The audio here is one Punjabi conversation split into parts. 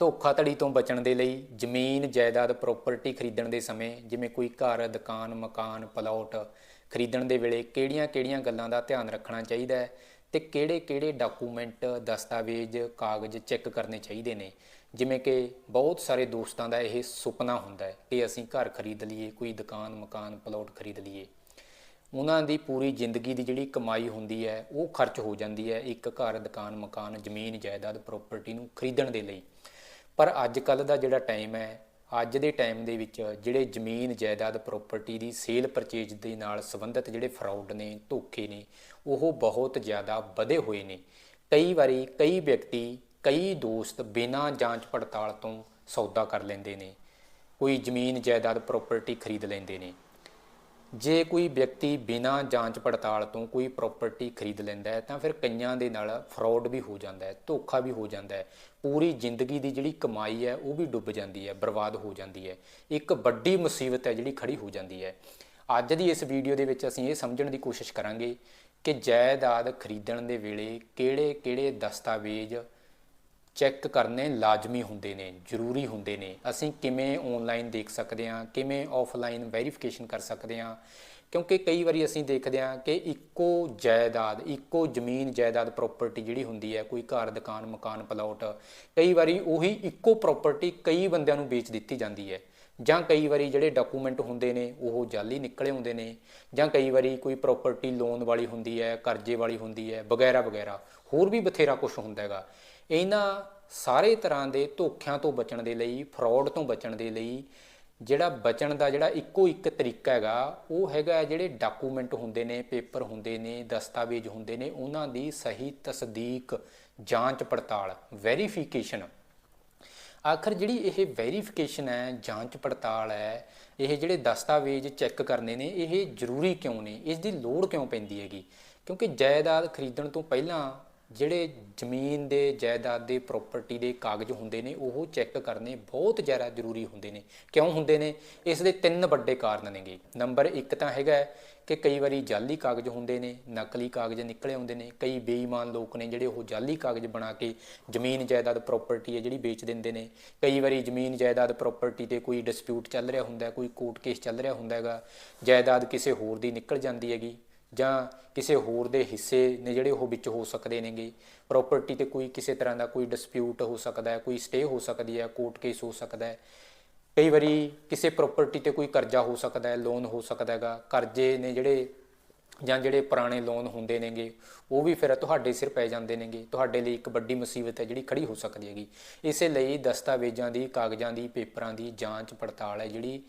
ਧੋਖਾਧੜੀ ਤੋਂ ਬਚਣ ਦੇ ਲਈ ਜ਼ਮੀਨ, ਜਾਇਦਾਦ ਪ੍ਰਾਪਰਟੀ ਖਰੀਦਣ ਦੇ ਸਮੇਂ ਜਿਵੇਂ ਕੋਈ ਘਰ, ਦੁਕਾਨ, ਮਕਾਨ ਪਲਾਟ ਖਰੀਦਣ ਦੇ ਵੇਲੇ ਕਿਹੜੀਆਂ-ਕਿਹੜੀਆਂ ਗੱਲਾਂ ਦਾ ਧਿਆਨ ਰੱਖਣਾ ਚਾਹੀਦਾ ਹੈ ਤੇ ਕਿਹੜੇ-ਕਿਹੜੇ ਡਾਕੂਮੈਂਟ ਦਸਤਾਵੇਜ਼, ਕਾਗਜ਼ ਚੈੱਕ ਕਰਨੇ ਚਾਹੀਦੇ ਨੇ? ਜਿਵੇਂ ਕਿ ਬਹੁਤ ਸਾਰੇ ਦੋਸਤਾਂ ਦਾ ਇਹ ਸੁਪਨਾ ਹੁੰਦਾ ਹੈ ਕਿ ਅਸੀਂ ਘਰ ਖਰੀਦ ਲਈਏ, ਕੋਈ ਦੁਕਾਨ, ਮਕਾਨ ਪਲਾਟ ਖਰੀਦ ਲਈਏ। ਉਹਨਾਂ ਦੀ ਪੂਰੀ ਜ਼ਿੰਦਗੀ ਦੀ ਜਿਹੜੀ ਕਮਾਈ ਹੁੰਦੀ ਹੈ, ਉਹ ਖਰਚ ਹੋ ਜਾਂਦੀ ਹੈ ਇੱਕ ਘਰ, ਦੁਕਾਨ, ਮਕਾਨ, ਜ਼ਮੀਨ, ਜਾਇਦਾਦ ਪ੍ਰਾਪਰਟੀ ਨੂੰ ਖਰੀਦਣ ਦੇ ਲਈ। ਪਰ ਅੱਜ ਕੱਲ ਦਾ ਜਿਹੜਾ ਟਾਈਮ ਹੈ, ਅੱਜ ਦੇ ਟਾਈਮ ਦੇ ਵਿੱਚ ਜਿਹੜੇ ਜ਼ਮੀਨ ਜਾਇਦਾਦ ਪ੍ਰਾਪਰਟੀ ਦੀ ਸੇਲ ਪਰਚੇਜ ਦੇ ਨਾਲ ਸੰਬੰਧਿਤ ਜਿਹੜੇ ਫਰਾਡ ਨੇ, ਧੋਖੇ ਨੇ, ਉਹ ਬਹੁਤ ਜ਼ਿਆਦਾ ਵਧੇ ਹੋਏ ਨੇ। ਕਈ ਵਾਰੀ ਕਈ ਵਿਅਕਤੀ, ਕਈ ਦੋਸਤ ਬਿਨਾਂ ਜਾਂਚ ਪੜਤਾਲ ਤੋਂ ਸੌਦਾ ਕਰ ਲੈਂਦੇ ਨੇ, ਕੋਈ ਜ਼ਮੀਨ ਜਾਇਦਾਦ ਪ੍ਰਾਪਰਟੀ ਖਰੀਦ ਲੈਂਦੇ ਨੇ। ਜੇ ਕੋਈ ਵਿਅਕਤੀ ਬਿਨਾਂ ਜਾਂਚ ਪੜਤਾਲ ਤੋਂ ਕੋਈ ਪ੍ਰਾਪਰਟੀ ਖਰੀਦ ਲੈਂਦਾ ਹੈ, ਤਾਂ ਫਿਰ ਕਈਆਂ ਦੇ ਨਾਲ ਫਰਾਡ ਵੀ ਹੋ ਜਾਂਦਾ ਹੈ, ਧੋਖਾ ਵੀ ਹੋ ਜਾਂਦਾ ਹੈ। ਪੂਰੀ ਜ਼ਿੰਦਗੀ ਦੀ ਜਿਹੜੀ ਕਮਾਈ ਹੈ, ਉਹ ਵੀ ਡੁੱਬ ਜਾਂਦੀ ਹੈ, ਬਰਬਾਦ ਹੋ ਜਾਂਦੀ ਹੈ। ਇੱਕ ਵੱਡੀ ਮੁਸੀਬਤ ਹੈ ਜਿਹੜੀ ਖੜੀ ਹੋ ਜਾਂਦੀ ਹੈ। ਅੱਜ ਦੀ ਇਸ ਵੀਡੀਓ ਦੇ ਵਿੱਚ ਅਸੀਂ ਇਹ ਸਮਝਣ ਦੀ ਕੋਸ਼ਿਸ਼ ਕਰਾਂਗੇ ਕਿ ਜਾਇਦਾਦ ਖਰੀਦਣ ਦੇ ਵੇਲੇ ਕਿਹੜੇ-ਕਿਹੜੇ ਦਸਤਾਵੇਜ਼ ਚੈੱਕ ਕਰਨੇ ਲਾਜ਼ਮੀ ਹੁੰਦੇ ਨੇ, ਜ਼ਰੂਰੀ ਹੁੰਦੇ ਨੇ। ਅਸੀਂ ਕਿਵੇਂ ਆਨਲਾਈਨ ਦੇਖ ਸਕਦੇ ਹਾਂ, ਕਿਵੇਂ ਆਫਲਾਈਨ ਵੈਰੀਫਿਕੇਸ਼ਨ ਕਰ ਸਕਦੇ ਹਾਂ? ਕਿਉਂਕਿ ਕਈ ਵਾਰੀ ਅਸੀਂ ਦੇਖਦੇ ਹਾਂ ਕਿ ਇੱਕੋ ਜਾਇਦਾਦ, ਇੱਕੋ ਜ਼ਮੀਨ ਜਾਇਦਾਦ ਪ੍ਰਾਪਰਟੀ ਜਿਹੜੀ ਹੁੰਦੀ ਹੈ, ਕੋਈ ਘਰ, ਦੁਕਾਨ, ਮਕਾਨ ਪਲਾਟ ਕਈ ਵਾਰੀ ਉਹੀ ਇੱਕੋ ਪ੍ਰਾਪਰਟੀ ਕਈ ਬੰਦਿਆਂ ਨੂੰ ਵੇਚ ਦਿੱਤੀ ਜਾਂਦੀ ਹੈ। ਜਾਂ ਕਈ ਵਾਰੀ ਜਿਹੜੇ ਡਾਕੂਮੈਂਟ ਹੁੰਦੇ ਨੇ, ਉਹ ਜਾਲੀ ਨਿਕਲੇ ਹੁੰਦੇ ਨੇ। ਜਾਂ ਕਈ ਵਾਰੀ ਕੋਈ ਪ੍ਰਾਪਰਟੀ ਲੋਨ ਵਾਲੀ ਹੁੰਦੀ ਹੈ, ਕਰਜ਼ੇ ਵਾਲੀ ਹੁੰਦੀ ਹੈ, ਵਗੈਰਾ ਵਗੈਰਾ। ਹੋਰ ਵੀ ਬਥੇਰਾ ਕੁਝ ਹੁੰਦਾ ਹੈਗਾ। ਇਹਨਾਂ ਸਾਰੇ ਤਰ੍ਹਾਂ ਦੇ ਧੋਖਿਆਂ ਤੋਂ ਬਚਣ ਦੇ ਲਈ ਫਰਾਡ ਤੋਂ ਬਚਣ ਦੇ ਲਈ ਜਿਹੜਾ ਬਚਣ ਦਾ ਜਿਹੜਾ ਇੱਕੋ ਇੱਕ ਤਰੀਕਾ ਹੈਗਾ, ਉਹ ਹੈਗਾ ਜਿਹੜੇ ਡਾਕੂਮੈਂਟ ਹੁੰਦੇ ਨੇ, ਪੇਪਰ ਹੁੰਦੇ ਨੇ, ਦਸਤਾਵੇਜ਼ ਹੁੰਦੇ ਨੇ, ਉਹਨਾਂ ਦੀ ਸਹੀ ਤਸਦੀਕ, ਜਾਂਚ ਪੜਤਾਲ ਵੈਰੀਫਿਕੇਸ਼ਨ ਆਖਰ ਜਿਹੜੀ ਇਹ ਵੈਰੀਫਿਕੇਸ਼ਨ ਹੈ, ਜਾਂਚ ਪੜਤਾਲ ਹੈ, ਇਹ ਜਿਹੜੇ ਦਸਤਾਵੇਜ਼ ਚੈੱਕ ਕਰਨੇ ਨੇ, ਇਹ ਜ਼ਰੂਰੀ ਕਿਉਂ ਨੇ? ਇਸ ਦੀ ਲੋੜ ਕਿਉਂ ਪੈਂਦੀ ਹੈਗੀ? ਕਿਉਂਕਿ ਜਾਇਦਾਦ ਖਰੀਦਣ ਤੋਂ ਪਹਿਲਾਂ ਜਿਹੜੇ ਜ਼ਮੀਨ ਦੇ ਜਾਇਦਾਦ ਦੇ ਪ੍ਰਾਪਰਟੀ ਦੇ ਕਾਗਜ਼ ਹੁੰਦੇ ਨੇ, ਉਹ ਚੈੱਕ ਕਰਨੇ ਬਹੁਤ ਜ਼ਿਆਦਾ ਜ਼ਰੂਰੀ ਹੁੰਦੇ ਨੇ। ਕਿਉਂ ਹੁੰਦੇ ਨੇ? ਇਸ ਦੇ ਤਿੰਨ ਵੱਡੇ ਕਾਰਨ ਨੇਗੇ। ਨੰਬਰ 1 ਤਾਂ ਹੈਗਾ ਕਿ ਕਈ ਵਾਰੀ ਜਾਲੀ ਕਾਗਜ਼ ਹੁੰਦੇ ਨੇ, ਨਕਲੀ ਕਾਗਜ਼ ਨਿਕਲੇ ਆਉਂਦੇ ਨੇ। ਕਈ ਬੇਈਮਾਨ ਲੋਕ ਨੇ ਜਿਹੜੇ ਉਹ ਜਾਲੀ ਕਾਗਜ਼ ਬਣਾ ਕੇ ਜ਼ਮੀਨ ਜਾਇਦਾਦ ਪ੍ਰਾਪਰਟੀ ਹੈ ਜਿਹੜੀ ਵੇਚ ਦਿੰਦੇ ਨੇ। ਕਈ ਵਾਰੀ ਜ਼ਮੀਨ ਜਾਇਦਾਦ ਪ੍ਰਾਪਰਟੀ ਤੇ ਕੋਈ ਡਿਸਪਿਊਟ ਚੱਲ ਰਿਹਾ ਹੁੰਦਾ, ਕੋਈ ਕੋਰਟ ਕੇਸ ਚੱਲ ਰਿਹਾ ਹੁੰਦਾ ਹੈਗਾ। ਜਾਇਦਾਦ ਕਿਸੇ ਹੋਰ ਦੀ ਨਿਕਲ ਜਾਂਦੀ ਹੈਗੀ। ਜਾਂ ਕਿਸੇ ਹੋਰ ਦੇ ਹਿੱਸੇ ਨੇ ਜਿਹੜੇ ਉਹ ਵਿੱਚ ਹੋ ਸਕਦੇ ਨੇਗੇ। ਪ੍ਰਾਪਰਟੀ ਤੇ ਕੋਈ ਕਿਸੇ ਤਰ੍ਹਾਂ ਦਾ ਕੋਈ ਡਿਸਪਿਊਟ ਹੋ ਸਕਦਾ ਹੈ, ਕੋਈ ਸਟੇ ਹੋ ਸਕਦੀ ਹੈ ਕੋਰਟ ਕੇਸ ਹੋ ਸਕਦਾ ਹੈ। ਕਈ ਵਾਰੀ ਕਿਸੇ ਪ੍ਰਾਪਰਟੀ ਤੇ ਕੋਈ ਕਰਜ਼ਾ ਹੋ ਸਕਦਾ ਹੈ ਲੋਨ ਹੋ ਸਕਦਾ ਹੈਗਾ। ਕਰਜ਼ੇ ਨੇ ਜਿਹੜੇ ਜਾਂ ਜਿਹੜੇ ਪੁਰਾਣੇ ਲੋਨ ਹੁੰਦੇ ਨੇਗੇ, ਉਹ ਵੀ ਫਿਰ ਤੁਹਾਡੇ ਸਿਰ ਪੈ ਜਾਂਦੇ ਨੇਗੇ। ਤੁਹਾਡੇ ਲਈ ਇੱਕ ਵੱਡੀ ਮੁਸੀਬਤ ਹੈ ਜਿਹੜੀ ਖੜੀ ਹੋ ਸਕਦੀ ਹੈਗੀ। ਇਸੇ ਲਈ ਦਸਤਾਵੇਜ਼ਾਂ ਦੀ, ਕਾਗਜ਼ਾਂ ਦੀ, ਪੇਪਰਾਂ ਦੀ ਜਾਂਚ ਪੜਤਾਲ ਹੈ ਜਿਹੜੀ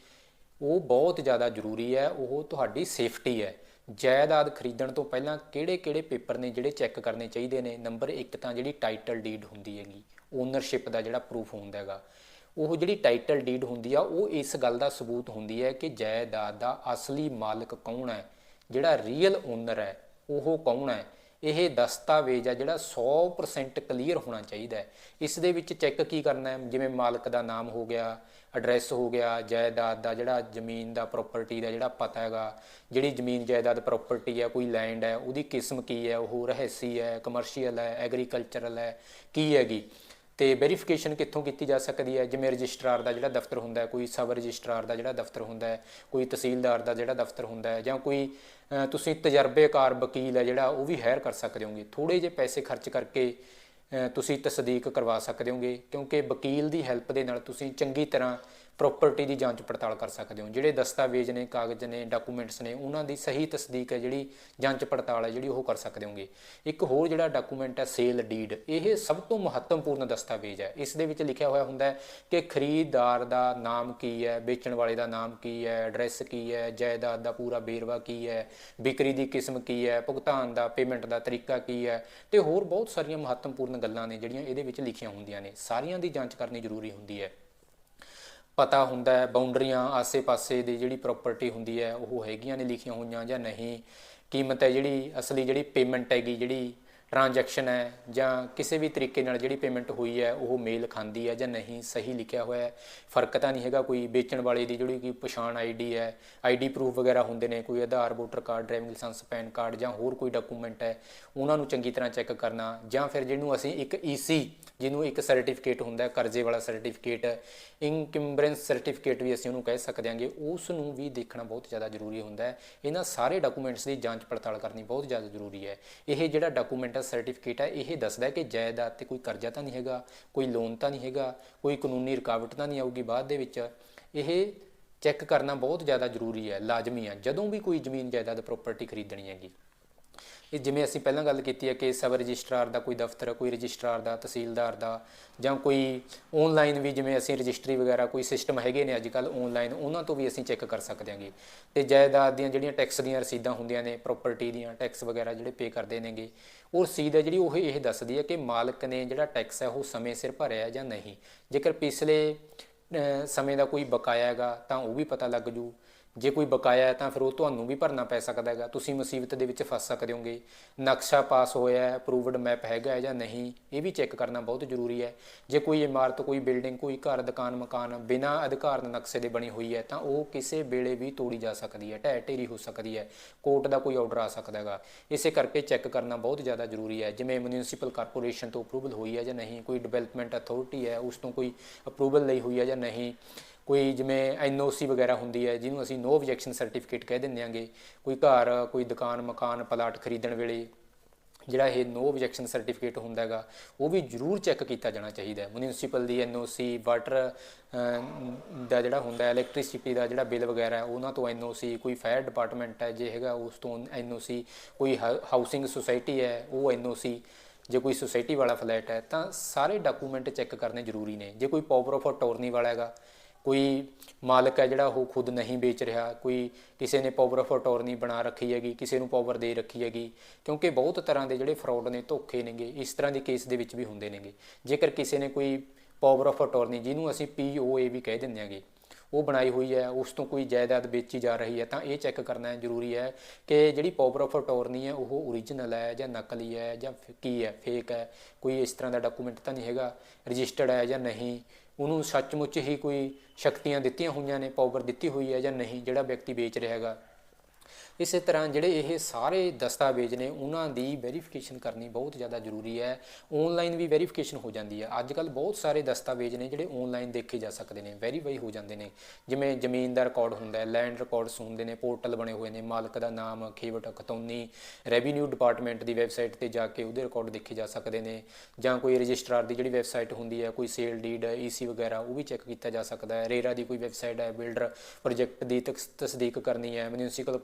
ਉਹ ਬਹੁਤ ਜ਼ਿਆਦਾ ਜ਼ਰੂਰੀ ਹੈ, ਉਹ ਤੁਹਾਡੀ ਸੇਫਟੀ ਹੈ। ਜਾਇਦਾਦ ਖਰੀਦਣ ਤੋਂ ਪਹਿਲਾਂ ਕਿਹੜੇ-ਕਿਹੜੇ ਪੇਪਰ ਨੇ ਜਿਹੜੇ ਚੈੱਕ ਕਰਨੇ ਚਾਹੀਦੇ ਨੇ? ਨੰਬਰ 1 ਤਾਂ ਜਿਹੜੀ ਟਾਈਟਲ ਡੀਡ ਹੁੰਦੀ ਹੈਗੀ ਓਨਰਸ਼ਿਪ ਦਾ ਜਿਹੜਾ ਪ੍ਰੂਫ ਹੁੰਦਾ ਹੈਗਾ, ਉਹ ਜਿਹੜੀ ਟਾਈਟਲ ਡੀਡ ਹੁੰਦੀ ਆ, ਉਹ ਇਸ ਗੱਲ ਦਾ ਸਬੂਤ ਹੁੰਦੀ ਹੈ ਕਿ ਜਾਇਦਾਦ ਦਾ ਅਸਲੀ ਮਾਲਕ ਕੌਣ ਹੈ? ਜਿਹੜਾ ਰੀਅਲ ਓਨਰ ਹੈ, ਉਹ ਕੌਣ ਹੈ? ਇਹ ਦਸਤਾਵੇਜ਼ ਆ ਜਿਹੜਾ 100% ਕਲੀਅਰ ਹੋਣਾ ਚਾਹੀਦਾ ਹੈ। ਇਸ ਦੇ ਵਿੱਚ ਚੈੱਕ ਕੀ ਕਰਨਾ ਹੈ? ਜਿਵੇਂ ਮਾਲਕ ਦਾ ਨਾਮ ਹੋ ਗਿਆ ਐਡਰੈਸ ਹੋ ਗਿਆ, ਜਾਇਦਾਦ ਦਾ ਜਿਹੜਾ ਜ਼ਮੀਨ ਦਾ ਪ੍ਰਾਪਰਟੀ ਦਾ ਜਿਹੜਾ ਪਤਾ ਹੈਗਾ, ਜਿਹੜੀ ਜ਼ਮੀਨ ਜਾਇਦਾਦ ਪ੍ਰਾਪਰਟੀ ਹੈ ਕੋਈ ਲੈਂਡ ਹੈ, ਉਹਦੀ ਕਿਸਮ ਕੀ ਹੈ, ਉਹ ਰਹਿਸੀ ਹੈ ਕਮਰਸ਼ੀਅਲ ਹੈ ਐਗਰੀਕਲਚਰਲ ਹੈ, ਕੀ ਹੈਗੀ? ਤੇ ਵੈਰੀਫਿਕੇਸ਼ਨ ਕਿੱਥੋਂ ਕੀਤੀ ਜਾ ਸਕਦੀ ਹੈ? ਜਿਵੇਂ ਰਜਿਸਟਰਾਰ ਦਾ ਜਿਹੜਾ ਦਫ਼ਤਰ ਹੁੰਦਾ ਹੈ, ਕੋਈ ਸਬ ਰਜਿਸਟਰਾਰ ਦਾ ਜਿਹੜਾ ਦਫ਼ਤਰ ਹੁੰਦਾ ਹੈ, ਕੋਈ ਤਹਿਸੀਲਦਾਰ ਦਾ ਜਿਹੜਾ ਦਫ਼ਤਰ ਹੁੰਦਾ ਹੈ, ਜਾਂ ਕੋਈ ਤੁਸੀਂ ਤਜਰਬੇਕਾਰ ਵਕੀਲ ਹੈ ਜਿਹੜਾ ਉਹ ਵੀ ਹਾਇਰ ਕਰ ਸਕਦੇ ਹੋਗੇ। ਥੋੜੇ ਜਿਹੇ ਪੈਸੇ ਖਰਚ ਕਰਕੇ ਤੁਸੀਂ ਤਸਦੀਕ ਕਰਵਾ ਸਕਦੇ ਹੋਗੇ ਕਿਉਂਕਿ ਵਕੀਲ ਦੀ ਹੈਲਪ ਦੇ ਨਾਲ ਤੁਸੀਂ ਚੰਗੀ ਤਰ੍ਹਾਂ ਪ੍ਰਾਪਰਟੀ ਦੀ ਜਾਂਚ ਪੜਤਾਲ ਕਰ ਸਕਦੇ ਹੋ। ਜਿਹੜੇ ਦਸਤਾਵੇਜ਼ ਨੇ, ਕਾਗਜ਼ ਨੇ ਡਾਕੂਮੈਂਟਸ ਨੇ, ਉਹਨਾਂ ਦੀ ਸਹੀ ਤਸਦੀਕ ਹੈ ਜਿਹੜੀ ਜਾਂਚ ਪੜਤਾਲ ਹੈ ਜਿਹੜੀ ਉਹ ਕਰ ਸਕਦੇ ਹੋਗੇ। ਇੱਕ ਹੋਰ ਜਿਹੜਾ ਡਾਕੂਮੈਂਟ ਹੈ ਸੇਲ ਡੀਡ ਇਹ ਸਭ ਤੋਂ ਮਹੱਤਵਪੂਰਨ ਦਸਤਾਵੇਜ਼ ਹੈ। ਇਸ ਦੇ ਵਿੱਚ ਲਿਖਿਆ ਹੋਇਆ ਹੁੰਦਾ ਹੈ ਕਿ ਖਰੀਦਦਾਰ ਦਾ ਨਾਮ ਕੀ ਹੈ, ਵੇਚਣ ਵਾਲੇ ਦਾ ਨਾਮ ਕੀ ਹੈ ਐਡਰੈਸ ਕੀ ਹੈ, ਜਾਇਦਾਦ ਦਾ ਪੂਰਾ ਵੇਰਵਾ ਕੀ ਹੈ, ਵਿਕਰੀ ਦੀ ਕਿਸਮ ਕੀ ਹੈ, ਭੁਗਤਾਨ ਦਾ ਪੇਮੈਂਟ ਦਾ ਤਰੀਕਾ ਕੀ ਹੈ ਤੇ ਹੋਰ ਬਹੁਤ ਸਾਰੀਆਂ ਮਹੱਤਵਪੂਰਨ ਗੱਲਾਂ ਨੇ ਜਿਹੜੀਆਂ ਇਹਦੇ ਵਿੱਚ ਲਿਖੀਆਂ ਹੁੰਦੀਆਂ ਨੇ। ਸਾਰੀਆਂ ਦੀ ਜਾਂਚ ਕਰਨੀ ਜ਼ਰੂਰੀ ਹੁੰਦੀ ਹੈ। ਪਤਾ ਹੁੰਦਾ ਹੈ ਬਾਉਂਡਰੀਆਂ ਆਸੇ-ਪਾਸੇ ਦੀ ਜਿਹੜੀ ਪ੍ਰਾਪਰਟੀ ਹੁੰਦੀ ਹੈ, ਉਹ ਹੈਗੀਆਂ ਨੇ, ਲਿਖੀਆਂ ਹੋਈਆਂ ਜਾਂ ਨਹੀਂ। ਕੀਮਤ ਹੈ ਜਿਹੜੀ, ਅਸਲੀ ਜਿਹੜੀ ਪੇਮੈਂਟ ਹੈਗੀ ਜਿਹੜੀ ਟ੍ਰਾਂਜੈਕਸ਼ਨ ਹੈ ਜਾਂ ਕਿਸੇ ਵੀ ਤਰੀਕੇ ਨਾਲ ਜਿਹੜੀ ਪੇਮੈਂਟ ਹੋਈ ਹੈ, ਉਹ ਮੇਲ ਖਾਂਦੀ ਹੈ ਜਾਂ ਨਹੀਂ, ਸਹੀ ਲਿਖਿਆ ਹੋਇਆ ਹੈ। ਫ਼ਰਕ ਤਾਂ ਨਹੀਂ ਹੈਗਾ ਕੋਈ ਵੇਚਣ ਵਾਲੇ ਦੀ ਜਿਹੜੀ ਕੋਈ ਪਛਾਣ ਆਈਡੀ ਹੈ ਆਈਡੀ ਪ੍ਰੂਫ ਵਗੈਰਾ ਹੁੰਦੇ ਨੇ, ਕੋਈ Aadhaar voter card driving licence PAN card ਜਾਂ ਹੋਰ ਕੋਈ ਡਾਕੂਮੈਂਟ ਹੈ, ਉਹਨਾਂ ਨੂੰ ਚੰਗੀ ਤਰ੍ਹਾਂ ਚੈੱਕ ਕਰਨਾ ਜਾਂ ਫਿਰ ਜਿਹਨੂੰ ਅਸੀਂ ਇੱਕ ਈਸੀ ਜਿਹਨੂੰ ਇੱਕ ਸਰਟੀਫਿਕੇਟ ਹੁੰਦਾ ਹੈ, ਕਰਜ਼ੇ ਵਾਲਾ ਸਰਟੀਫਿਕੇਟ ਇਨਕੰਬਰੈਂਸ ਸਰਟੀਫਿਕੇਟ ਵੀ ਅਸੀਂ ਉਹਨੂੰ ਕਹਿ ਸਕਦੇ ਹਾਂਗੇ ਉਸ ਨੂੰ ਵੀ ਦੇਖਣਾ ਬਹੁਤ ਜ਼ਿਆਦਾ ਜ਼ਰੂਰੀ ਹੁੰਦਾ ਹੈ। ਇਹਨਾਂ ਸਾਰੇ ਡਾਕੂਮੈਂਟਸ ਦੀ ਜਾਂਚ ਪੜਤਾਲ ਕਰਨੀ ਬਹੁਤ ਜ਼ਿਆਦਾ ਜ਼ਰੂਰੀ ਹੈ। ਇਹ ਜਿਹੜਾ ਡਾਕੂਮੈਂਟ ਹੈ ਸਰਟੀਫਿਕੇਟ ਹੈ, ਇਹ ਦੱਸਦਾ ਕਿ ਜਾਇਦਾਦ ਤੇ ਕੋਈ ਕਰਜ਼ਾ ਤਾਂ ਨਹੀਂ ਹੈਗਾ, ਕੋਈ ਲੋਨ ਤਾਂ ਨਹੀਂ ਹੈਗਾ, ਕੋਈ ਕਾਨੂੰਨੀ ਰੁਕਾਵਟ ਤਾਂ ਨਹੀਂ ਆਊਗੀ ਬਾਅਦ ਦੇ ਵਿੱਚ। ਇਹ ਚੈੱਕ ਕਰਨਾ ਬਹੁਤ ਜ਼ਿਆਦਾ ਜ਼ਰੂਰੀ ਹੈ, ਲਾਜ਼ਮੀ ਹੈ, ਜਦੋਂ ਵੀ ਕੋਈ ਜ਼ਮੀਨ ਜਾਇਦਾਦ ਪ੍ਰਾਪਰਟੀ ਖਰੀਦਣੀ ਹੈਗੀ। ਇਹ ਜਿਵੇਂ ਅਸੀਂ ਪਹਿਲਾਂ ਗੱਲ ਕੀਤੀ ਹੈ ਕਿ ਸਬ ਰਜਿਸਟਰਾਰ ਦਾ, ਕੋਈ ਦਫ਼ਤਰ ਕੋਈ ਰਜਿਸਟਰਾਰ ਦਾ, ਤਹਿਸੀਲਦਾਰ ਦਾ, ਜਾਂ ਕੋਈ ਆਨਲਾਈਨ ਵੀ ਜਿਵੇਂ ਅਸੀਂ ਰਜਿਸਟਰੀ ਵਗੈਰਾ, ਕੋਈ ਸਿਸਟਮ ਹੈਗੇ ਨੇ ਅੱਜ ਅੱਜਕੱਲ ਆਨਲਾਈਨ ਉਹਨਾਂ ਤੋਂ ਵੀ ਅਸੀਂ ਚੈੱਕ ਕਰ ਸਕਦੇ ਹਾਂਗੇ। ਤੇ ਜਾਇਦਾਦ ਦੀਆਂ ਜਿਹੜੀਆਂ ਟੈਕਸ ਦੀਆਂ ਰਸੀਦਾਂ ਹੁੰਦੀਆਂ ਨੇ ਪ੍ਰਾਪਰਟੀ ਦੀਆਂ ਟੈਕਸ ਵਗੈਰਾ ਜਿਹੜੇ ਪੇ ਕਰਦੇ ਨੇਗੇ, ਉਹ ਰਸੀਦ ਹੈ ਜਿਹੜੀ ਉਹ ਇਹ ਦੱਸਦੀ ਹੈ ਕਿ ਮਾਲਕ ਨੇ ਜਿਹੜਾ ਟੈਕਸ ਹੈ ਉਹ ਸਮੇਂ ਸਿਰ ਭਰਿਆ ਜਾਂ ਨਹੀਂ। ਜੇਕਰ ਪਿਛਲੇ ਸਮੇਂ ਦਾ ਕੋਈ ਬਕਾਇਆ ਹੈਗਾ, ਤਾਂ ਉਹ ਵੀ ਪਤਾ ਲੱਗ ਜੂ। ਜੇ ਕੋਈ ਬਕਾਇਆ ਹੈ ਤਾਂ ਫਿਰ ਉਹ ਤੁਹਾਨੂੰ ਵੀ ਭਰਨਾ ਪੈ ਸਕਦਾ ਹੈਗਾ। ਤੁਸੀਂ ਮੁਸੀਬਤ ਦੇ ਵਿੱਚ ਫਸ ਸਕਦੇ ਹੋਗੇ। ਨਕਸ਼ਾ ਪਾਸ ਹੋਇਆ ਹੈ ਅਪਰੂਵਡ ਮੈਪ ਹੈਗਾ ਹੈ ਜਾਂ ਨਹੀਂ, ਇਹ ਵੀ ਚੈੱਕ ਕਰਨਾ ਬਹੁਤ ਜ਼ਰੂਰੀ ਹੈ। ਜੇ ਕੋਈ ਇਮਾਰਤ, ਕੋਈ ਬਿਲਡਿੰਗ, ਕੋਈ ਘਰ, ਦੁਕਾਨ, ਮਕਾਨ ਬਿਨਾਂ ਅਧਿਕਾਰ ਨਕਸ਼ੇ ਦੇ ਬਣੀ ਹੋਈ ਹੈ ਤਾਂ ਉਹ ਕਿਸੇ ਵੇਲੇ ਵੀ ਤੋੜੀ ਜਾ ਸਕਦੀ ਹੈ, ਢਹਿ ਢੇਰੀ ਹੋ ਸਕਦੀ ਹੈ। ਕੋਰਟ ਦਾ ਕੋਈ ਆਰਡਰ ਆ ਸਕਦਾ ਹੈਗਾ। ਇਸੇ ਕਰਕੇ ਚੈੱਕ ਕਰਨਾ ਬਹੁਤ ਜ਼ਿਆਦਾ ਜ਼ਰੂਰੀ ਹੈ। ਜਿਵੇਂ ਮਿਊਨਿਸਪਲ ਕਾਰਪੋਰੇਸ਼ਨ ਤੋਂ ਅਪਰੂਵਲ ਹੋਈ ਹੈ ਜਾਂ ਨਹੀਂ, ਕੋਈ ਡਿਵੈਲਪਮੈਂਟ ਅਥਾਰਟੀ ਹੈ, ਉਸ ਤੋਂ ਕੋਈ ਅਪਰੂਵਲ ਲਈ ਹੋਈ ਹੈ ਜਾਂ ਨਹੀਂ। ਕੋਈ ਜਿਵੇਂ ਐਨਓਸੀ ਵਗੈਰਾ ਹੁੰਦੀ ਹੈ, ਜਿਹਨੂੰ ਅਸੀਂ ਨੋ ਆਬਜੈਕਸ਼ਨ ਸਰਟੀਫਿਕੇਟ ਕਹਿ ਦਿੰਦੇ ਆਂਗੇ ਕੋਈ ਘਰ, ਕੋਈ ਦੁਕਾਨ, ਮਕਾਨ, ਪਲਾਟ ਖਰੀਦਣ ਵੇਲੇ ਜਿਹੜਾ ਇਹ ਨੋ ਆਬਜੈਕਸ਼ਨ ਸਰਟੀਫਿਕੇਟ ਹੁੰਦਾ ਹੈਗਾ, ਉਹ ਵੀ ਜ਼ਰੂਰ ਚੈੱਕ ਕੀਤਾ ਜਾਣਾ ਚਾਹੀਦਾ ਹੈ। ਮਿਊਨਿਸਪਲ ਦੀ ਐਨਓਸੀ ਵਾਟਰ ਦਾ ਜਿਹੜਾ ਹੁੰਦਾ ਹੈ ਇਲੈਕਟ੍ਰਿਸਿਟੀ ਦਾ ਜਿਹੜਾ ਬਿੱਲ ਵਗੈਰਾ ਉਹਨਾਂ ਤੋਂ ਐਨਓਸੀ ਕੋਈ ਫਾਇਰ ਡਿਪਾਰਟਮੈਂਟ ਹੈ ਜੇ ਹੈਗਾ, ਉਸ ਤੋਂ ਐਨਓਸੀ ਕੋਈ ਹਾਊਸਿੰਗ ਸੁਸਾਇਟੀ ਹੈ, ਉਹ ਐਨਓਸੀ ਜੇ ਕੋਈ ਸੁਸਾਇਟੀ ਵਾਲਾ ਫਲੈਟ ਹੈ, ਤਾਂ ਸਾਰੇ ਡਾਕੂਮੈਂਟ ਚੈੱਕ ਕਰਨੇ ਜ਼ਰੂਰੀ ਨੇ। ਜੇ ਕੋਈ ਪਾਵਰ ਆਫ ਅਟਾਰਨੀ ਵਾਲਾ ਹੈਗਾ ਕੋਈ ਮਾਲਕ ਹੈ ਜਿਹੜਾ ਉਹ ਖੁਦ ਨਹੀਂ ਵੇਚ ਰਿਹਾ, ਕੋਈ ਕਿਸੇ ਨੇ ਪਾਵਰ ਆਫ ਅਟਾਰਨੀ ਬਣਾ ਰੱਖੀ ਹੈਗੀ, ਕਿਸੇ ਨੂੰ ਪਾਵਰ ਦੇ ਰੱਖੀ ਹੈਗੀ, ਕਿਉਂਕਿ ਬਹੁਤ ਤਰ੍ਹਾਂ ਦੇ ਜਿਹੜੇ ਫਰਾਡ ਨੇ, ਧੋਖੇ ਨੇਗੇ, ਇਸ ਤਰ੍ਹਾਂ ਦੇ ਕੇਸ ਦੇ ਵਿੱਚ ਵੀ ਹੁੰਦੇ ਨੇਗੇ। ਜੇਕਰ ਕਿਸੇ ਨੇ ਕੋਈ ਪਾਵਰ ਆਫ ਅਟਾਰਨੀ ਜਿਹਨੂੰ ਅਸੀਂ ਪੀਓਏ ਵੀ ਕਹਿ ਦਿੰਦੇ ਹਾਂਗੇ, ਉਹ ਬਣਾਈ ਹੋਈ ਹੈ, ਉਸ ਤੋਂ ਕੋਈ ਜਾਇਦਾਦ ਵੇਚੀ ਜਾ ਰਹੀ ਹੈ, ਤਾਂ ਇਹ ਚੈੱਕ ਕਰਨਾ ਜ਼ਰੂਰੀ ਹੈ ਕਿ ਜਿਹੜੀ ਪਾਵਰ ਆਫ ਅਟਾਰਨੀ ਹੈ, ਉਹ ਓਰੀਜਨਲ ਹੈ ਜਾਂ ਨਕਲੀ ਹੈ ਜਾਂ ਫ- ਕੀ ਹੈ ਫੇਕ ਹੈ, ਕੋਈ ਇਸ ਤਰ੍ਹਾਂ ਦਾ ਡਾਕੂਮੈਂਟ ਤਾਂ ਨਹੀਂ ਹੈਗਾ ਰਜਿਸਟਰਡ ਹੈ ਜਾਂ ਨਹੀਂ ਉਹਨੂੰ ਸੱਚਮੁੱਚ ਹੀ ਕੋਈ ਸ਼ਕਤੀਆਂ ਦਿੱਤੀਆਂ ਹੋਈਆਂ ਨੇ ਪਾਵਰ ਦਿੱਤੀ ਹੋਈ ਹੈ ਜਾਂ ਨਹੀਂ, ਜਿਹੜਾ ਵਿਅਕਤੀ ਵੇਚ ਰਿਹਾ ਹੈਗਾ। ਇਸੇ ਤਰ੍ਹਾਂ ਜਿਹੜੇ ਇਹ ਸਾਰੇ ਦਸਤਾਵੇਜ਼ ਨੇ, ਉਹਨਾਂ ਦੀ ਵੈਰੀਫਿਕੇਸ਼ਨ ਕਰਨੀ ਬਹੁਤ ਜ਼ਿਆਦਾ ਜ਼ਰੂਰੀ ਹੈ। ਆਨਲਾਈਨ ਵੀ ਵੈਰੀਫਿਕੇਸ਼ਨ ਹੋ ਜਾਂਦੀ ਹੈ। ਅੱਜ ਕੱਲ ਬਹੁਤ ਸਾਰੇ ਦਸਤਾਵੇਜ਼ ਨੇ ਜਿਹੜੇ ਆਨਲਾਈਨ ਦੇਖੇ ਜਾ ਸਕਦੇ ਨੇ ਵੈਰੀਫਾਈ ਹੋ ਜਾਂਦੇ ਨੇ। ਜਿਵੇਂ ਜ਼ਮੀਨ ਦਾ ਰਿਕਾਰਡ ਹੁੰਦਾ ਹੈ ਲੈਂਡ ਰਿਕਾਰਡਸ ਹੁੰਦੇ ਨੇ ਪੋਰਟਲ ਬਣੇ ਹੋਏ ਨੇ, ਮਾਲਕ ਦਾ ਨਾਮ, ਖੇਵਟ, ਖਤੌਨੀ ਰੈਵਨਿਊ ਡਿਪਾਰਟਮੈਂਟ ਦੀ ਵੈਬਸਾਈਟ ਤੇ ਜਾ ਕੇ ਉਹਦੇ ਰਿਕਾਰਡ ਦੇਖੇ ਜਾ ਸਕਦੇ ਨੇ। ਜਾਂ ਕੋਈ ਰਜਿਸਟਰਾਰ ਦੀ ਜਿਹੜੀ ਵੈਬਸਾਈਟ ਹੁੰਦੀ ਹੈ, ਕੋਈ ਸੇਲ ਡੀਡ ਈਸੀ ਵਗੈਰਾ, ਉਹ ਵੀ ਚੈੱਕ ਕੀਤਾ ਜਾ ਸਕਦਾ ਹੈ। ਰੇਰਾ ਦੀ ਕੋਈ ਵੈਬਸਾਈਟ ਹੈ ਬਿਲਡਰ ਪ੍ਰੋਜੈਕਟ ਦੀ ਤਸ- ਤਸਦੀਕ ਕਰਨੀ ਹੈ ਮਿਊਨਿਸਪਲ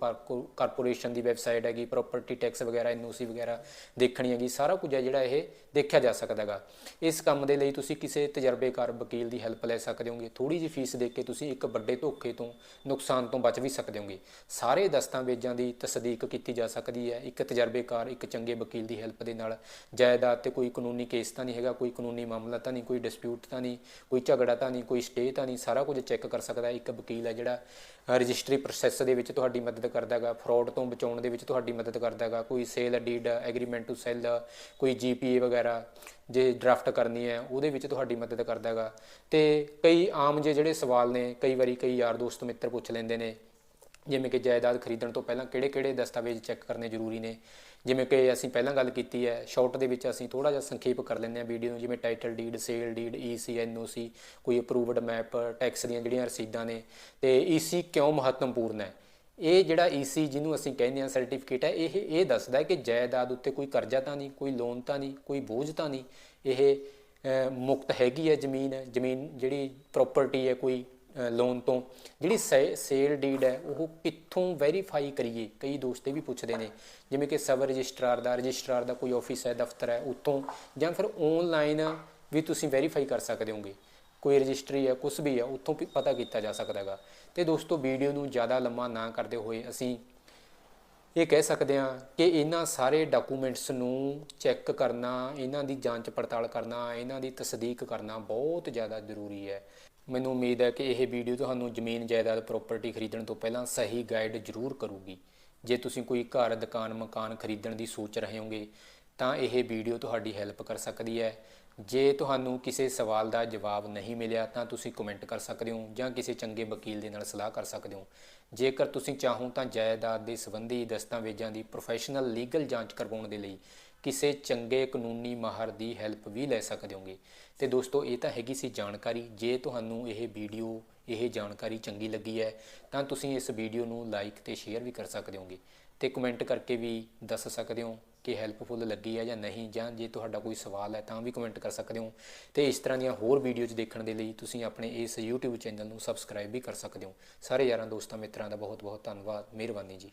ਕਾਰਪੋਰੇਸ਼ਨ ਦੀ ਵੈਬਸਾਈਟ ਹੈਗੀ ਪ੍ਰਾਪਰਟੀ ਟੈਕਸ ਵਗੈਰਾ ਐਨਓਸੀ ਵਗੈਰਾ ਦੇਖਣੀ ਹੈਗੀ, ਸਾਰਾ ਕੁਝ ਹੈ ਜਿਹੜਾ ਇਹ ਦੇਖਿਆ ਜਾ ਸਕਦਾ ਹੈਗਾ। ਇਸ ਕੰਮ ਦੇ ਲਈ ਤੁਸੀਂ ਕਿਸੇ ਤਜਰਬੇਕਾਰ ਵਕੀਲ ਦੀ ਹੈਲਪ ਲੈ ਸਕਦੇ ਹੋਗੇ। ਥੋੜੀ ਜਿਹੀ ਫੀਸ ਦੇ ਕੇ ਤੁਸੀਂ ਇੱਕ ਵੱਡੇ ਧੋਖੇ ਤੋਂ, ਨੁਕਸਾਨ ਤੋਂ ਬਚ ਵੀ ਸਕਦੇ ਹੋਗੇ। ਸਾਰੇ ਦਸਤਾਵੇਜ਼ਾਂ ਦੀ ਤਸਦੀਕ ਕੀਤੀ ਜਾ ਸਕਦੀ ਹੈ। ਇੱਕ ਤਜਰਬੇਕਾਰ, ਇੱਕ ਚੰਗੇ ਵਕੀਲ ਦੀ ਹੈਲਪ ਦੇ ਨਾਲ। ਜਾਇਦਾਦ ਤੇ ਕੋਈ ਕਾਨੂੰਨੀ ਕੇਸ ਤਾਂ ਨਹੀਂ ਹੈਗਾ, ਕੋਈ ਕਾਨੂੰਨੀ ਮਾਮਲਾ ਤਾਂ ਨਹੀਂ, ਕੋਈ ਡਿਸਪਿਊਟ ਤਾਂ ਨਹੀਂ, ਕੋਈ ਝਗੜਾ ਤਾਂ ਨਹੀਂ, ਕੋਈ ਸਟੇ ਤਾਂ ਨਹੀਂ, ਸਾਰਾ ਕੁਝ ਚੈੱਕ ਕਰ ਸਕਦਾ ਇੱਕ ਵਕੀਲ ਹੈ ਜਿਹੜਾ ਰਜਿਸਟਰੀ ਪ੍ਰੋਸੈਸ ਦੇ ਵਿੱਚ ਤੁਹਾਡੀ ਮਦਦ ਕਰਦਾ ਹੈਗਾ ਫਰਾਡ ਤੋਂ ਬਚਾਉਣ ਦੇ ਵਿੱਚ ਤੁਹਾਡੀ ਮਦਦ ਕਰਦਾ ਹੈਗਾ, ਕੋਈ sale deed agreement to sell ਕੋਈ ਜੀਪੀਏ ਵਗੈਰਾ ਜੇ ਡਰਾਫਟ ਕਰਨੀ ਹੈ, ਉਹਦੇ ਵਿੱਚ ਤੁਹਾਡੀ ਮਦਦ ਕਰਦਾ ਹੈਗਾ। ਤੇ ਕਈ ਆਮ ਜੇ ਜਿਹੜੇ ਸਵਾਲ ਨੇ, ਕਈ ਵਾਰੀ ਕਈ ਯਾਰ ਦੋਸਤ ਮਿੱਤਰ ਪੁੱਛ ਲੈਂਦੇ ਨੇ, ਜਿਵੇਂ ਕਿ ਜਾਇਦਾਦ ਖਰੀਦਣ ਤੋਂ ਪਹਿਲਾਂ ਕਿਹੜੇ-ਕਿਹੜੇ ਦਸਤਾਵੇਜ਼ ਚੈੱਕ ਕਰਨੇ ਜ਼ਰੂਰੀ ਨੇ? ਜਿਵੇਂ ਕਿ ਅਸੀਂ ਪਹਿਲਾਂ ਗੱਲ ਕੀਤੀ ਹੈ ਸ਼ਾਰਟ ਦੇ ਵਿੱਚ ਅਸੀਂ ਥੋੜਾ ਜਿਹਾ ਸੰਖੇਪ ਕਰ ਲੈਂਦੇ ਹਾਂ ਵੀਡੀਓ ਨੂੰ, ਜਿਵੇਂ title deed sale deed EC NOC ਕੋਈ ਅਪਰੂਵਡ ਮੈਪ ਟੈਕਸ ਦੀਆਂ ਜਿਹੜੀਆਂ ਰਸੀਦਾਂ ਨੇ, ਤੇ ਈਸੀ ਕਿਉਂ ਮਹੱਤਵਪੂਰਨ ਹੈ? ਇਹ ਜਿਹੜਾ ਈਸੀ ਜਿਹਨੂੰ ਅਸੀਂ ਕਹਿੰਦੇ ਹਾਂ ਸਰਟੀਫਿਕੇਟ ਹੈ, ਇਹ ਇਹ ਦੱਸਦਾ ਹੈ ਕਿ ਜਾਇਦਾਦ ਉੱਤੇ ਕੋਈ ਕਰਜ਼ਾ ਤਾਂ ਨਹੀਂ, ਕੋਈ ਲੋਨ ਤਾਂ ਨਹੀਂ, ਕੋਈ ਬੋਝ ਤਾਂ ਨਹੀਂ, ਇਹ ਮੁਕਤ ਹੈਗੀ ਹੈ ਜ਼ਮੀਨ ਜ਼ਮੀਨ ਜਿਹੜੀ ਪ੍ਰਾਪਰਟੀ ਹੈ, ਕੋਈ ਲੋਨ ਤੋਂ। ਜਿਹੜੀ ਸੇਲ ਡੀਡ ਹੈ, ਉਹ ਕਿੱਥੋਂ ਵੈਰੀਫਾਈ ਕਰੀਏ? ਕਈ ਦੋਸਤ ਇਹ ਵੀ ਪੁੱਛਦੇ ਨੇ, ਜਿਵੇਂ ਕਿ ਸਬ ਰਜਿਸਟਰਾਰ ਦਾ ਰਜਿਸਟਰਾਰ ਦਾ ਕੋਈ ਆਫਿਸ ਹੈ, ਦਫ਼ਤਰ ਹੈ, ਉੱਥੋਂ। ਜਾਂ ਫਿਰ ਆਨਲਾਈਨ ਵੀ ਤੁਸੀਂ ਵੈਰੀਫਾਈ ਕਰ ਸਕਦੇ ਹੋਗੇ। ਕੋਈ ਰਜਿਸਟਰੀ ਹੈ ਕੁਝ ਵੀ ਹੈ, ਉੱਥੋਂ ਪਤਾ ਕੀਤਾ ਜਾ ਸਕਦਾ ਹੈਗਾ। ਤੇ ਦੋਸਤੋ ਵੀਡੀਓ ਨੂੰ ਜ਼ਿਆਦਾ ਲੰਮਾ ਨਾ ਕਰਦੇ ਹੋਏ ਅਸੀਂ ਇਹ ਕਹਿ ਸਕਦੇ ਹਾਂ ਕਿ ਇਹਨਾਂ ਸਾਰੇ ਡਾਕੂਮੈਂਟਸ ਨੂੰ ਚੈੱਕ ਕਰਨਾ, ਇਹਨਾਂ ਦੀ ਜਾਂਚ ਪੜਤਾਲ ਕਰਨਾ, ਇਹਨਾਂ ਦੀ ਤਸਦੀਕ ਕਰਨਾ ਬਹੁਤ ਜ਼ਿਆਦਾ ਜ਼ਰੂਰੀ ਹੈ। ਮੈਨੂੰ ਉਮੀਦ ਹੈ ਕਿ ਇਹ ਵੀਡੀਓ ਤੁਹਾਨੂੰ ਜ਼ਮੀਨ ਜਾਇਦਾਦ ਪ੍ਰਾਪਰਟੀ ਖਰੀਦਣ ਤੋਂ ਪਹਿਲਾਂ ਸਹੀ ਗਾਈਡ ਜ਼ਰੂਰ ਕਰੂਗੀ। ਜੇ ਤੁਸੀਂ ਕੋਈ ਘਰ, ਦੁਕਾਨ, ਮਕਾਨ ਖਰੀਦਣ ਦੀ ਸੋਚ ਰਹੇ ਹੋਗੇ, ਤਾਂ ਇਹ ਵੀਡੀਓ ਤੁਹਾਡੀ ਹੈਲਪ ਕਰ ਸਕਦੀ ਹੈ। ਜੇ ਤੁਹਾਨੂੰ ਕਿਸੇ ਸਵਾਲ ਦਾ ਜਵਾਬ ਨਹੀਂ ਮਿਲਿਆ, ਤਾਂ ਤੁਸੀਂ ਕਮੈਂਟ ਕਰ ਸਕਦੇ ਹੋ ਜਾਂ ਕਿਸੇ ਚੰਗੇ ਵਕੀਲ ਦੇ ਨਾਲ ਸਲਾਹ ਕਰ ਸਕਦੇ ਹੋ। ਜੇਕਰ ਤੁਸੀਂ ਚਾਹੋ ਤਾਂ ਜਾਇਦਾਦ ਦੇ ਸੰਬੰਧੀ ਦਸਤਾਵੇਜ਼ਾਂ ਦੀ ਪ੍ਰੋਫੈਸ਼ਨਲ ਲੀਗਲ ਜਾਂਚ ਕਰਵਾਉਣ ਦੇ ਲਈ ਕਿਸੇ ਚੰਗੇ ਕਾਨੂੰਨੀ ਮਾਹਰ ਦੀ ਹੈਲਪ ਵੀ ਲੈ ਸਕਦੇ ਹੋਗੇ। ਤੇ ਦੋਸਤੋ, ਇਹ ਤਾਂ ਹੈਗੀ ਸੀ ਜਾਣਕਾਰੀ। ਜੇ ਤੁਹਾਨੂੰ ਇਹ ਵੀਡੀਓ ਇਹ ਜਾਣਕਾਰੀ ਚੰਗੀ ਲੱਗੀ ਹੈ, ਤਾਂ ਤੁਸੀਂ ਇਸ ਵੀਡੀਓ ਨੂੰ ਲਾਈਕ ਤੇ ਸ਼ੇਅਰ ਵੀ ਕਰ ਸਕਦੇ ਹੋਗੇ। ਤੇ ਕਮੈਂਟ ਕਰਕੇ ਵੀ ਦੱਸ ਸਕਦੇ ਹੋ ਕਿ ਹੈਲਪਫੁਲ ਲੱਗੀ ਹੈ ਜਾਂ ਨਹੀਂ, ਜਾਂ ਜੇ ਤੁਹਾਡਾ ਕੋਈ ਸਵਾਲ ਹੈ ਤਾਂ ਵੀ ਕਮੈਂਟ ਕਰ ਸਕਦੇ ਹੋ। ਤੇ ਇਸ ਤਰ੍ਹਾਂ ਦੀਆਂ ਹੋਰ ਵੀਡੀਓਜ਼ ਦੇਖਣ ਦੇ ਲਈ ਤੁਸੀਂ ਆਪਣੇ ਇਸ YouTube ਚੈਨਲ ਨੂੰ ਸਬਸਕ੍ਰਾਈਬ ਵੀ ਕਰ ਸਕਦੇ ਹੋ। ਸਾਰੇ ਯਾਰਾਂ, ਦੋਸਤਾਂ, ਮਿੱਤਰਾਂ ਦਾ ਬਹੁਤ ਬਹੁਤ ਧੰਨਵਾਦ। ਮਿਹਰਬਾਨੀ ਜੀ।